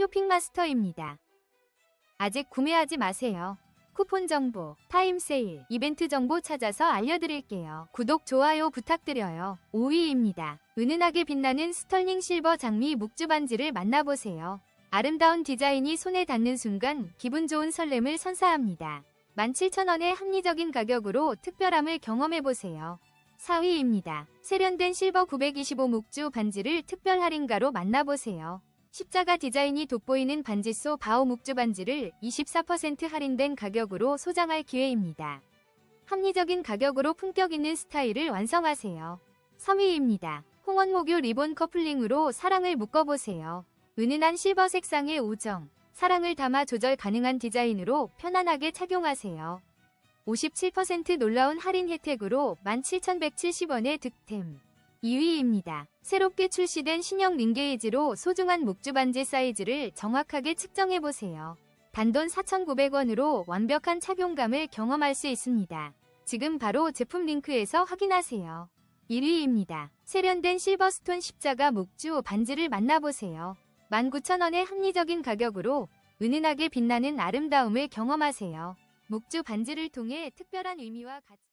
쇼핑마스터입니다. 아직 구매하지 마세요. 쿠폰 정보, 타임 세일, 이벤트 정보 찾아서 알려드릴게요. 구독, 좋아요 부탁드려요. 5위입니다. 은은하게 빛나는 스털링 실버 장미 묵주 반지를 만나보세요. 아름다운 디자인이 손에 닿는 순간 기분 좋은 설렘을 선사합니다. 17,000원의 합리적인 가격으로 특별함을 경험해보세요. 4위입니다. 세련된 실버 925 묵주 반지를 특별 할인가로 만나보세요. 십자가 디자인이 돋보이는 반지소 바오 묵주 반지를 24% 할인된 가격으로 소장할 기회입니다. 합리적인 가격으로 품격 있는 스타일을 완성하세요. 3위입니다. 홍원목유 리본 커플링으로 사랑을 묶어보세요. 은은한 실버 색상의 우정, 사랑을 담아 조절 가능한 디자인으로 편안하게 착용하세요. 57% 놀라운 할인 혜택으로 17,170원의 득템. 2위입니다. 새롭게 출시된 신형 링게이지로 소중한 묵주 반지 사이즈를 정확하게 측정해보세요. 단돈 4,900원으로 완벽한 착용감을 경험할 수 있습니다. 지금 바로 제품 링크에서 확인하세요. 1위입니다. 세련된 실버스톤 십자가 묵주 반지를 만나보세요. 19,000원의 합리적인 가격으로 은은하게 빛나는 아름다움을 경험하세요. 묵주 반지를 통해 특별한 의미와 가치